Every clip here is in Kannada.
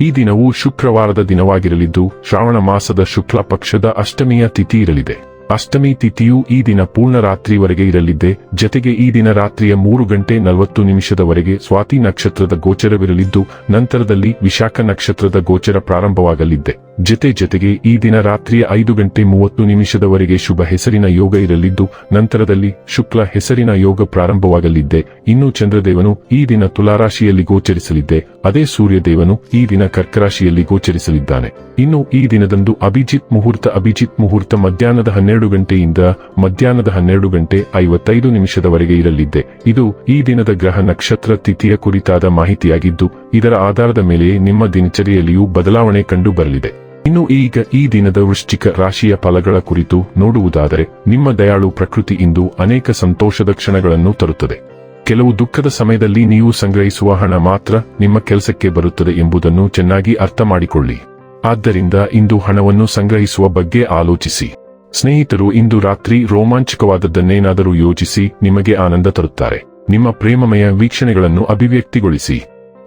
ಈ ದಿನವು ಶುಕ್ರವಾರದ ದಿನವಾಗಿರಲಿದ್ದು ಶ್ರಾವಣ ಮಾಸದ ಶುಕ್ಲ ಪಕ್ಷದ ಅಷ್ಟಮಿಯ ತಿಥಿ ಇರಲಿದೆ. ಅಷ್ಟಮಿ ತಿಥಿಯು ಈ ದಿನ ಪೂರ್ಣ ರಾತ್ರಿವರೆಗೆ ಇರಲಿದ್ದೆ, ಜತೆಗೆ ಈ ದಿನ ರಾತ್ರಿಯ ಮೂರು ಗಂಟೆ ನಲವತ್ತು ನಿಮಿಷದವರೆಗೆ ಸ್ವಾತಿ ನಕ್ಷತ್ರದ ಗೋಚರವಿರಲಿದ್ದು, ನಂತರದಲ್ಲಿ ವಿಶಾಖ ನಕ್ಷತ್ರದ ಗೋಚರ ಪ್ರಾರಂಭವಾಗಲಿದ್ದೆ. ಜತೆ ಜತೆಗೆ ಈ ದಿನ ರಾತ್ರಿಯ ಐದು ಗಂಟೆ ಮೂವತ್ತು ನಿಮಿಷದವರೆಗೆ ಶುಭ ಹೆಸರಿನ ಯೋಗ ಇರಲಿದ್ದು, ನಂತರದಲ್ಲಿ ಶುಕ್ಲ ಹೆಸರಿನ ಯೋಗ ಪ್ರಾರಂಭವಾಗಲಿದ್ದೆ. ಇನ್ನು ಚಂದ್ರದೇವನು ಈ ದಿನ ತುಲಾರಾಶಿಯಲ್ಲಿ ಗೋಚರಿಸಲಿದ್ದೆ, ಅದೇ ಸೂರ್ಯದೇವನು ಈ ದಿನ ಕರ್ಕರಾಶಿಯಲ್ಲಿ ಗೋಚರಿಸಲಿದ್ದಾನೆ. ಇನ್ನು ಈ ದಿನದಂದು ಅಭಿಜಿತ್ ಮುಹೂರ್ತ ಅಭಿಜಿತ್ ಮುಹೂರ್ತ ಮಧ್ಯಾಹ್ನದ ಹನ್ನೆರಡು ಗಂಟೆಯಿಂದ ಮಧ್ಯಾಹ್ನದ ಹನ್ನೆರಡು ಗಂಟೆ ಐವತ್ತೈದು ನಿಮಿಷದವರೆಗೆ ಇರಲಿದ್ದೆ. ಇದು ಈ ದಿನದ ಗ್ರಹ ನಕ್ಷತ್ರ ತಿಥಿಯ ಕುರಿತಾದ ಮಾಹಿತಿಯಾಗಿದ್ದು, ಇದರ ಆಧಾರದ ಮೇಲೆ ನಿಮ್ಮ ದಿನಚರಿಯಲ್ಲಿಯೂ ಬದಲಾವಣೆ ಕಂಡು ಬರಲಿದೆ ಇನ್ನು ಈಗ ಈ ದಿನದ ವೃಶ್ಚಿಕ ರಾಶಿಯ ಫಲಗಳ ಕುರಿತು ನೋಡುವುದಾದರೆ, ನಿಮ್ಮ ದಯಾಳು ಪ್ರಕೃತಿ ಇಂದು ಅನೇಕ ಸಂತೋಷದ ಕ್ಷಣಗಳನ್ನು ತರುತ್ತದೆ. ಕೆಲವು ದುಃಖದ ಸಮಯದಲ್ಲಿ ನೀವು ಸಂಗ್ರಹಿಸುವ ಹಣ ಮಾತ್ರ ನಿಮ್ಮ ಕೆಲಸಕ್ಕೆ ಬರುತ್ತದೆ ಎಂಬುದನ್ನು ಚೆನ್ನಾಗಿ ಅರ್ಥ ಮಾಡಿಕೊಳ್ಳಿ ಆದ್ದರಿಂದ ಇಂದು ಹಣವನ್ನು ಸಂಗ್ರಹಿಸುವ ಬಗ್ಗೆ ಆಲೋಚಿಸಿ. ಸ್ನೇಹಿತರು, ಇಂದು ರಾತ್ರಿ ರೋಮಾಂಚಕವಾದದ್ದನ್ನೇನಾದರೂ ಯೋಚಿಸಿ ನಿಮಗೆ ಆನಂದ ತರುತ್ತಾರೆ. ನಿಮ್ಮ ಪ್ರೇಮಮಯ ವೀಕ್ಷಣೆಗಳನ್ನು ಅಭಿವ್ಯಕ್ತಿಗೊಳಿಸಿ.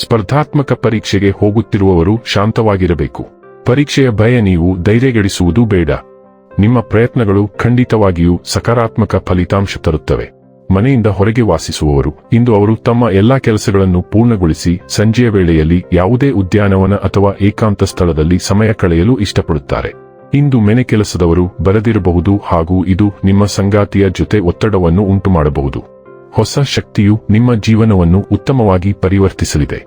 ಸ್ಪರ್ಧಾತ್ಮಕ ಪರೀಕ್ಷೆಗೆ ಹೋಗುತ್ತಿರುವವರು ಶಾಂತವಾಗಿರಬೇಕು. ಪರೀಕ್ಷೆಯ ಭಯ ನೀವು ಧೈರ್ಯಗೆಡಿಸುವುದು ಬೇಡ. ನಿಮ್ಮ ಪ್ರಯತ್ನಗಳು ಖಂಡಿತವಾಗಿಯೂ ಸಕಾರಾತ್ಮಕ ಫಲಿತಾಂಶ ತರುತ್ತವೆ. ಮನೆಯಿಂದ ಹೊರಗೆ ವಾಸಿಸುವವರು, ಇಂದು ಅವರು ತಮ್ಮ ಎಲ್ಲಾ ಕೆಲಸಗಳನ್ನು ಪೂರ್ಣಗೊಳಿಸಿ ಸಂಜೆಯ ವೇಳೆಯಲ್ಲಿ ಯಾವುದೇ ಉದ್ಯಾನವನ ಅಥವಾ ಏಕಾಂತ ಸ್ಥಳದಲ್ಲಿ ಸಮಯ ಕಳೆಯಲು ಇಷ್ಟಪಡುತ್ತಾರೆ. ಇಂದು ಮನೆ ಕೆಲಸದವರು ಬರದಿರಬಹುದು ಹಾಗೂ ಇದು ನಿಮ್ಮ ಸಂಗಾತಿಯ ಜೊತೆ ಒತ್ತಡವನ್ನು ಉಂಟುಮಾಡಬಹುದು. ಹೊಸ ಶಕ್ತಿಯು ನಿಮ್ಮ ಜೀವನವನ್ನು ಉತ್ತಮವಾಗಿ ಪರಿವರ್ತಿಸಲಿದೆ.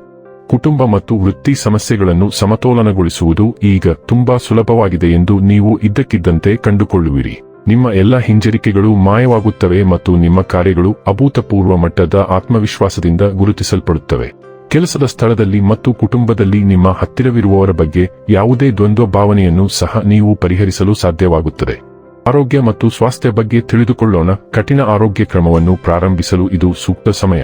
ಕುಟುಂಬ ಮತ್ತು ವೃತ್ತಿ ಸಮಸ್ಯೆಗಳನ್ನು ಸಮತೋಲನಗೊಳಿಸುವುದು ಈಗ ತುಂಬಾ ಸುಲಭವಾಗಿದೆ ಎಂದು ನೀವು ಇದ್ದಕ್ಕಿದ್ದಂತೆ ಕಂಡುಕೊಳ್ಳುವಿರಿ. ನಿಮ್ಮ ಎಲ್ಲ ಹಿಂಜರಿಕೆಗಳು ಮಾಯವಾಗುತ್ತವೆ ಮತ್ತು ನಿಮ್ಮ ಕಾರ್ಯಗಳು ಅಭೂತಪೂರ್ವ ಮಟ್ಟದ ಆತ್ಮವಿಶ್ವಾಸದಿಂದ ಗುರುತಿಸಲ್ಪಡುತ್ತವೆ. ಕೆಲಸದ ಸ್ಥಳದಲ್ಲಿ ಮತ್ತು ಕುಟುಂಬದಲ್ಲಿ ನಿಮ್ಮ ಹತ್ತಿರವಿರುವವರ ಬಗ್ಗೆ ಯಾವುದೇ ದ್ವಂದ್ವ ಭಾವನೆಯನ್ನು ಸಹ ನೀವು ಪರಿಹರಿಸಲು ಸಾಧ್ಯವಾಗುತ್ತದೆ. ಆರೋಗ್ಯ ಮತ್ತು ಸ್ವಾಸ್ಥ್ಯ ಬಗ್ಗೆ ತಿಳಿದುಕೊಳ್ಳೋಣ. ಕಠಿಣ ಆರೋಗ್ಯ ಕ್ರಮವನ್ನು ಪ್ರಾರಂಭಿಸಲು ಇದು ಸೂಕ್ತ ಸಮಯ.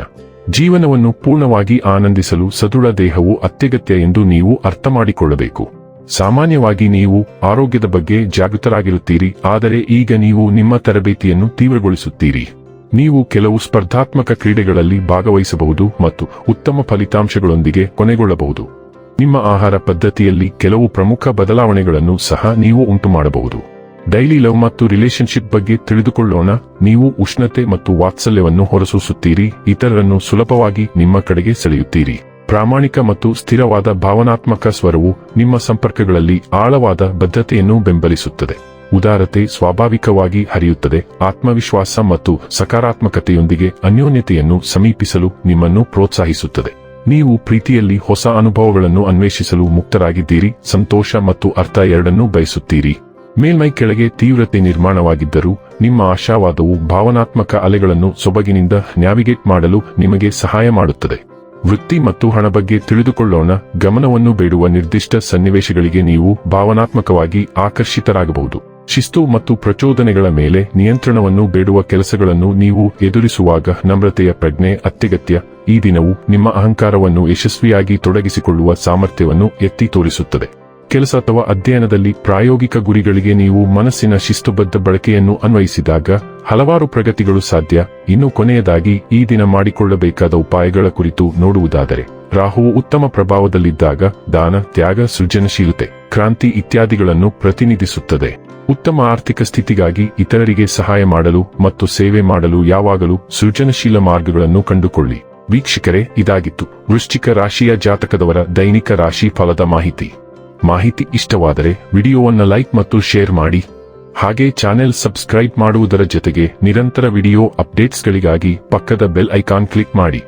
ಜೀವನವನ್ನು ಪೂರ್ಣವಾಗಿ ಆನಂದಿಸಲು ಸದೃಢ ದೇಹವು ಅತ್ಯಗತ್ಯ ಎಂದು ನೀವು ಅರ್ಥ ಮಾಡಿಕೊಳ್ಳಬೇಕು. ಸಾಮಾನ್ಯವಾಗಿ ನೀವು ಆರೋಗ್ಯದ ಬಗ್ಗೆ ಜಾಗೃತರಾಗಿರುತ್ತೀರಿ, ಆದರೆ ಈಗ ನೀವು ನಿಮ್ಮ ತರಬೇತಿಯನ್ನು ತೀವ್ರಗೊಳಿಸುತ್ತೀರಿ. ನೀವು ಕೆಲವು ಸ್ಪರ್ಧಾತ್ಮಕ ಕ್ರೀಡೆಗಳಲ್ಲಿ ಭಾಗವಹಿಸಬಹುದು ಮತ್ತು ಉತ್ತಮ ಫಲಿತಾಂಶಗಳೊಂದಿಗೆ ಕೊನೆಗೊಳ್ಳಬಹುದು. ನಿಮ್ಮ ಆಹಾರ ಪದ್ಧತಿಯಲ್ಲಿ ಕೆಲವು ಪ್ರಮುಖ ಬದಲಾವಣೆಗಳನ್ನು ಸಹ ನೀವು ಉಂಟುಮಾಡಬಹುದು. ಡೈಲಿ ಲವ್ ಮತ್ತು ರಿಲೇಶನ್ಶಿಪ್ ಬಗ್ಗೆ ತಿಳಿದುಕೊಳ್ಳೋಣ. ನೀವು ಉಷ್ಣತೆ ಮತ್ತು ವಾತ್ಸಲ್ಯವನ್ನು ಹೊರಸೂಸುತ್ತೀರಿ, ಇತರರನ್ನು ಸುಲಭವಾಗಿ ನಿಮ್ಮ ಕಡೆಗೆ ಸೆಳೆಯುತ್ತೀರಿ. ಪ್ರಾಮಾಣಿಕ ಮತ್ತು ಸ್ಥಿರವಾದ ಭಾವನಾತ್ಮಕ ಸ್ವರವು ನಿಮ್ಮ ಸಂಪರ್ಕಗಳಲ್ಲಿ ಆಳವಾದ ಬದ್ಧತೆಯನ್ನು ಬೆಂಬಲಿಸುತ್ತದೆ. ಉದಾರತೆ ಸ್ವಾಭಾವಿಕವಾಗಿ ಹರಿಯುತ್ತದೆ. ಆತ್ಮವಿಶ್ವಾಸ ಮತ್ತು ಸಕಾರಾತ್ಮಕತೆಯೊಂದಿಗೆ ಅನ್ಯೋನ್ಯತೆಯನ್ನು ಸಮೀಪಿಸಲು ನಿಮ್ಮನ್ನು ಪ್ರೋತ್ಸಾಹಿಸುತ್ತದೆ. ನೀವು ಪ್ರೀತಿಯಲ್ಲಿ ಹೊಸ ಅನುಭವಗಳನ್ನು ಅನ್ವೇಷಿಸಲು ಮುಕ್ತರಾಗಿದ್ದೀರಿ. ಸಂತೋಷ ಮತ್ತು ಅರ್ಥ ಎರಡನ್ನೂ ಬಯಸುತ್ತೀರಿ. ಮೇಲ್ಮೈ ಕೆಳಗೆ ತೀವ್ರತೆ ನಿರ್ಮಾಣವಾಗಿದ್ದರೂ ನಿಮ್ಮ ಆಶಾವಾದವು ಭಾವನಾತ್ಮಕ ಅಲೆಗಳನ್ನು ಸೊಬಗಿನಿಂದ ನ್ಯಾವಿಗೇಟ್ ಮಾಡಲು ನಿಮಗೆ ಸಹಾಯ ಮಾಡುತ್ತದೆ. ವೃತ್ತಿ ಮತ್ತು ಹಣ ಬಗ್ಗೆ ತಿಳಿದುಕೊಳ್ಳೋಣ. ಗಮನವನ್ನು ಬೇಡುವ ನಿರ್ದಿಷ್ಟ ಸನ್ನಿವೇಶಗಳಿಗೆ ನೀವು ಭಾವನಾತ್ಮಕವಾಗಿ ಆಕರ್ಷಿತರಾಗಬಹುದು. ಶಿಸ್ತು ಮತ್ತು ಪ್ರಚೋದನೆಗಳ ಮೇಲೆ ನಿಯಂತ್ರಣವನ್ನು ಬೇಡುವ ಕೆಲಸಗಳನ್ನು ನೀವು ಎದುರಿಸುವಾಗ ನಮ್ರತೆಯ ಪ್ರಜ್ಞೆ, ಅತ್ಯಗತ್ಯ, ಈ ದಿನವು ನಿಮ್ಮ ಅಹಂಕಾರವನ್ನು ಯಶಸ್ವಿಯಾಗಿ ತೊಡಗಿಸಿಕೊಳ್ಳುವ ಸಾಮರ್ಥ್ಯವನ್ನು ಎತ್ತಿ ತೋರಿಸುತ್ತದೆ. ಕೆಲಸ ಅಥವಾ ಅಧ್ಯಯನದಲ್ಲಿ ಪ್ರಾಯೋಗಿಕ ಗುರಿಗಳಿಗೆ ನೀವು ಮನಸ್ಸಿನ ಶಿಸ್ತುಬದ್ಧ ಬಳಕೆಯನ್ನು ಅನ್ವಯಿಸಿದಾಗ ಹಲವಾರು ಪ್ರಗತಿಗಳು ಸಾಧ್ಯ. ಇನ್ನು ಕೊನೆಯದಾಗಿ, ಈ ದಿನ ಮಾಡಿಕೊಳ್ಳಬೇಕಾದ ಉಪಾಯಗಳ ಕುರಿತು ನೋಡುವುದಾದರೆ, ರಾಹುವು ಉತ್ತಮ ಪ್ರಭಾವದಲ್ಲಿದ್ದಾಗ ದಾನ, ತ್ಯಾಗ ಸೃಜನಶೀಲತೆ. ಕ್ರಾಂತಿ ಇತ್ಯಾದಿಗಳನ್ನು ಪ್ರತಿನಿಧಿಸುತ್ತದೆ. ಉತ್ತಮ ಆರ್ಥಿಕ ಸ್ಥಿತಿಗಾಗಿ ಇತರರಿಗೆ ಸಹಾಯ ಮಾಡಲು ಮತ್ತು ಸೇವೆ ಮಾಡಲು ಯಾವಾಗಲೂ ಸೃಜನಶೀಲ ಮಾರ್ಗಗಳನ್ನು ಕಂಡುಕೊಳ್ಳಿ. ವೀಕ್ಷಕರೇ, ಇದಾಗಿತ್ತು. ವೃಶ್ಚಿಕ ರಾಶಿಯ ಜಾತಕದವರ ದೈನಿಕ ರಾಶಿ ಫಲದ ಮಾಹಿತಿ. ಮಾಹಿತಿ ಇಷ್ಟವಾದರೆ ವಿಡಿಯೋವನ್ನು ಲೈಕ್ ಮತ್ತು ಶೇರ್ ಮಾಡಿ. ಹಾಗೆ ಚಾನೆಲ್ ಸಬ್ಸ್ಕ್ರೈಬ್ ಮಾಡುವುದರ ಜೊತೆಗೆ ನಿರಂತರ ವಿಡಿಯೋ ಅಪ್ಡೇಟ್ಸ್ಗಳಿಗಾಗಿ ಪಕ್ಕದ ಬೆಲ್ ಐಕಾನ್ ಕ್ಲಿಕ್ ಮಾಡಿ.